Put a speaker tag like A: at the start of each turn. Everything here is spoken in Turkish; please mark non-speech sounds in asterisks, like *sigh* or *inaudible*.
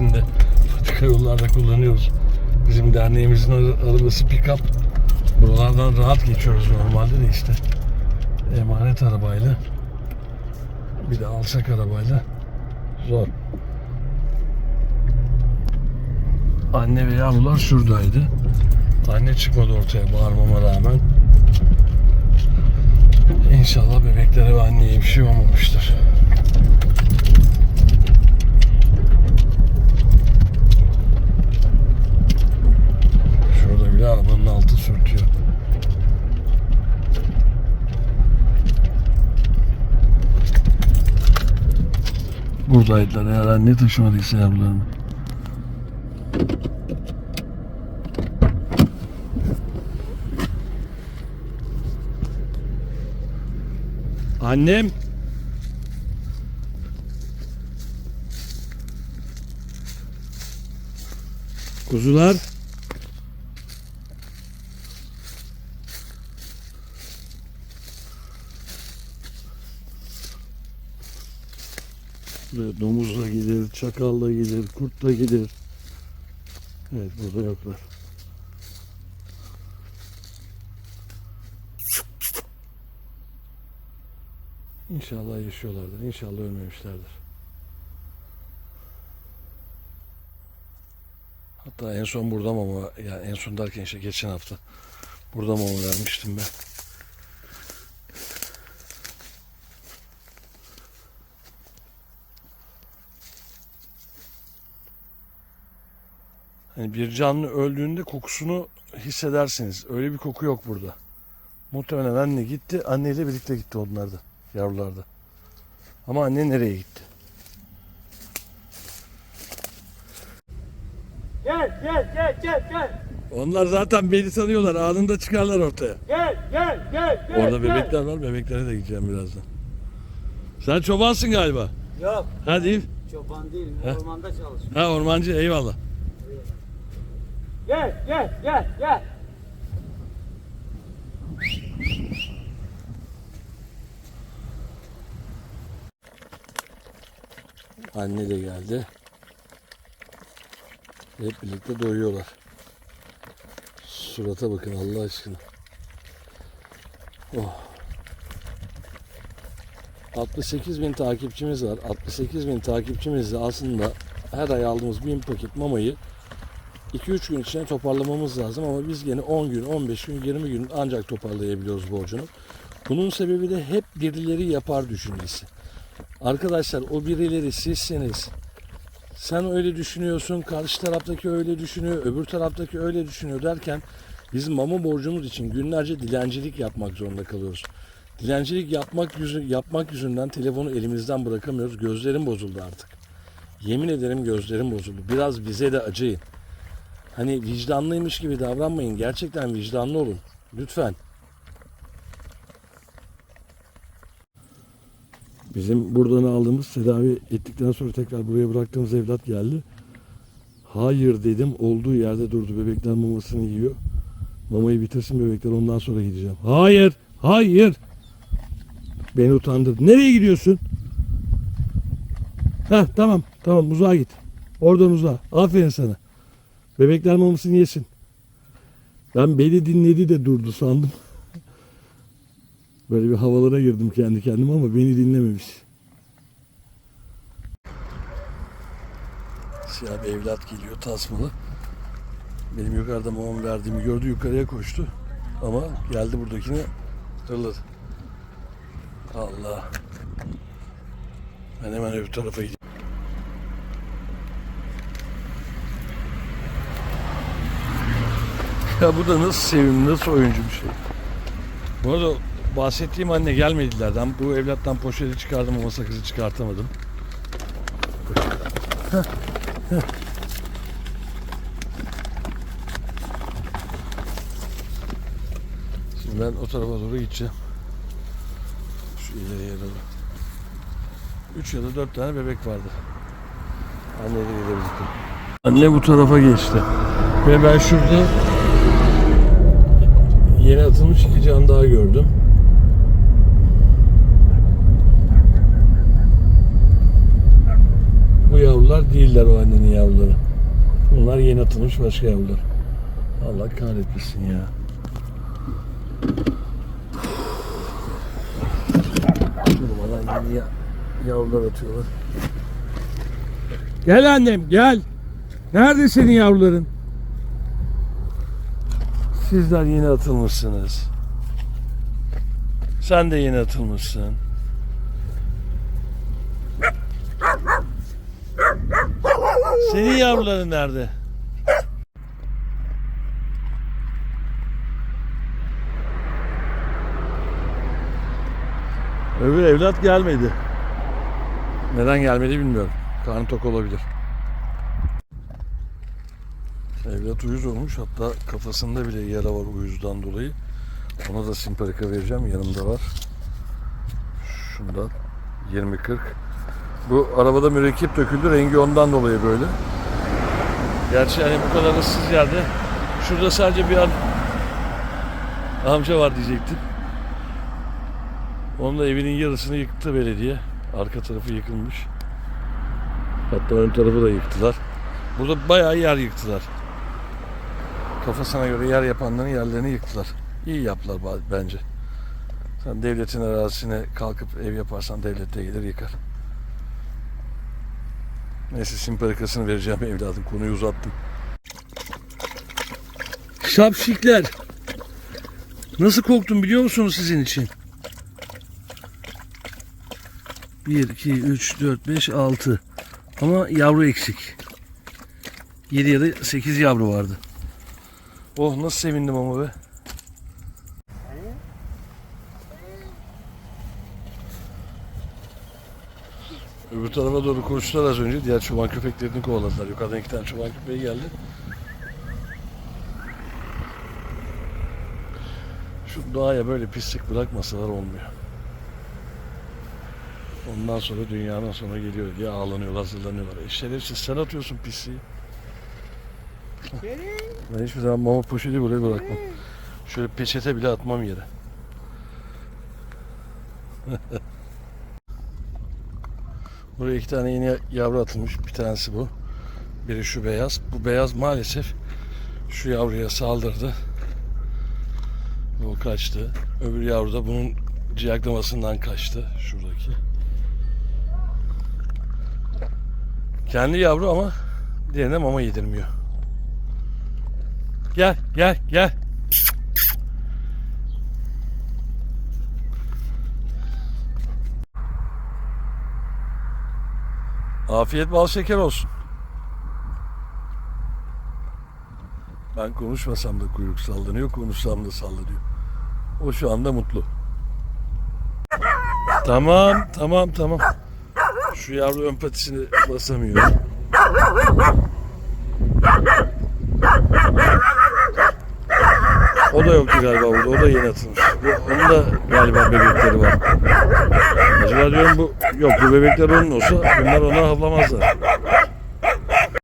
A: içinde patika yollarda kullanıyoruz. Bizim derneğimizin ara- arabası pick-up. Buralardan rahat geçiyoruz normalde de işte. Emanet arabayla bir de alçak arabayla zor. Anne ve yavrular şuradaydı. Anne çıkmadı ortaya bağırmama rağmen. İnşallah bebeklere ve anneye bir şey olmamıştır. Şurada bile arabanın altı sürtüyor. Buradaydılar eğer anne taşımadıysa yavrularını. Annem. Kuzular. Buraya domuz da gelir, çakal da gelir, kurt da gelir. Evet burada yoklar. İnşallah yaşıyorlardır. İnşallah ölmemişlerdir. Hatta en son burada mama, yani en son derken işte geçen hafta burada mama vermiştim ben. Hani bir canlı öldüğünde kokusunu hissedersiniz. Öyle bir koku yok burada. Muhtemelen anne gitti. Anneyle birlikte gitti onlar da. Yavrular da. Ama anne nereye gitti?
B: Gel gel gel gel gel.
A: Onlar zaten beni tanıyorlar. Anında çıkarlar ortaya.
B: Gel gel gel gel.
A: Orada
B: gel.
A: bebekler var. Bebeklere de gideceğim birazdan. Sen çobansın galiba.
B: Yok
A: Hadi.
B: çoban değilim
A: He?
B: ormanda çalışıyorum.
A: Ha ormancı eyvallah.
B: Gel gel gel gel.
A: Anne de geldi. Hep birlikte doyuyorlar. Surata bakın Allah aşkına. Oh. 68 bin takipçimiz var. 68 bin takipçimizle aslında her ay aldığımız bin paket mamayı 2-3 gün içinde toparlamamız lazım ama biz gene 10 gün, 15 gün, 20 gün ancak toparlayabiliyoruz borcunu. Bunun sebebi de hep birileri yapar düşüncesi. Arkadaşlar o birileri sizsiniz. Sen öyle düşünüyorsun, karşı taraftaki öyle düşünüyor, öbür taraftaki öyle düşünüyor derken biz mama borcumuz için günlerce dilencilik yapmak zorunda kalıyoruz. Dilencilik yapmak, yüzü, yapmak yüzünden telefonu elimizden bırakamıyoruz. Gözlerim bozuldu artık. Yemin ederim gözlerim bozuldu. Biraz bize de acıyın. Hani vicdanlıymış gibi davranmayın. Gerçekten vicdanlı olun. Lütfen. Bizim buradan aldığımız tedavi ettikten sonra tekrar buraya bıraktığımız evlat geldi. Hayır dedim. Olduğu yerde durdu. Bebekler mamasını yiyor. Mamayı bitirsin bebekler ondan sonra gideceğim. Hayır. Hayır. Beni utandırdı. Nereye gidiyorsun? Heh tamam. Tamam uzağa git. Oradan uzağa. Aferin sana. Bebekler mamasını yesin. Ben beni dinledi de durdu sandım. Böyle bir havalara girdim kendi kendime ama beni dinlememiş. Siyah bir evlat geliyor tasmalı. Benim yukarıda mamam verdiğimi gördü yukarıya koştu. Ama geldi buradakine hırladı. Allah. Ben hemen öbür tarafa gideyim. Ya bu da nasıl sevimli, nasıl oyuncu bir şey. Bu arada bahsettiğim anne gelmediler. Ben bu evlattan poşeti çıkardım ama sakızı çıkartamadım. Şimdi ben o tarafa doğru gideceğim. Şu ileriye doğru. Üç ya da dört tane bebek vardı. Anneleriyle birlikte. Anne bu tarafa geçti. Ve ben şurada yeni atılmış iki can daha gördüm. Bu yavrular değiller o annenin yavruları. Bunlar yeni atılmış başka yavrular. Allah kahretmesin ya. Durmadan yeni ya- yavrular atıyorlar. Gel annem gel. Nerede senin yavruların? Sizler yeni atılmışsınız. Sen de yeni atılmışsın. Senin yavruların nerede? Öbür evlat gelmedi. Neden gelmedi bilmiyorum. Karnı tok olabilir. Evlat uyuz olmuş. Hatta kafasında bile yara var uyuzdan dolayı. Ona da simparika vereceğim. Yanımda var. Şundan 20-40. Bu arabada mürekkep döküldü. Rengi ondan dolayı böyle. Gerçi hani bu kadar ıssız yerde şurada sadece bir am- amca var diyecektim. Onun da evinin yarısını yıktı belediye. Arka tarafı yıkılmış. Hatta ön tarafı da yıktılar. Burada bayağı yer yıktılar. Kafasına göre yer yapanların yerlerini yıktılar. İyi yaptılar bence. Sen devletin arazisine kalkıp ev yaparsan devlet de gelir yıkar. Neyse simparikasını vereceğim evladım. Konuyu uzattım. Şapşikler. Nasıl korktum biliyor musunuz sizin için? 1, 2, 3, 4, 5, 6. Ama yavru eksik. 7 ya da 8 yavru vardı. Oh nasıl sevindim ama be. Öbür tarafa doğru koştular az önce. Diğer çoban köpeklerini kovaladılar. Yukarıdan iki tane çoban köpeği geldi. Şu doğaya böyle pislik bırakmasalar olmuyor. Ondan sonra dünyanın sonu geliyor diye ağlanıyorlar, hazırlanıyorlar. E şerefsiz sen atıyorsun pisliği. Ben hiçbir zaman mama poşeti buraya bırakmam. Şöyle peçete bile atmam yere. *laughs* Buraya iki tane yeni yavru atılmış. Bir tanesi bu. Biri şu beyaz. Bu beyaz maalesef şu yavruya saldırdı. O kaçtı. Öbür yavru da bunun ciyaklamasından kaçtı. Şuradaki. Kendi yavru ama diğerine mama yedirmiyor. Gel, gel, gel. Afiyet bal şeker olsun. Ben konuşmasam da kuyruk sallanıyor, konuşsam da sallanıyor. O şu anda mutlu. Tamam, tamam, tamam. Şu yavru ön patisini basamıyor. O da yoktu galiba burada. O da yeni atılmış. Onun da galiba bebekleri var. Acaba diyorum bu yok bu bebekler onun olsa bunlar ona havlamazlar.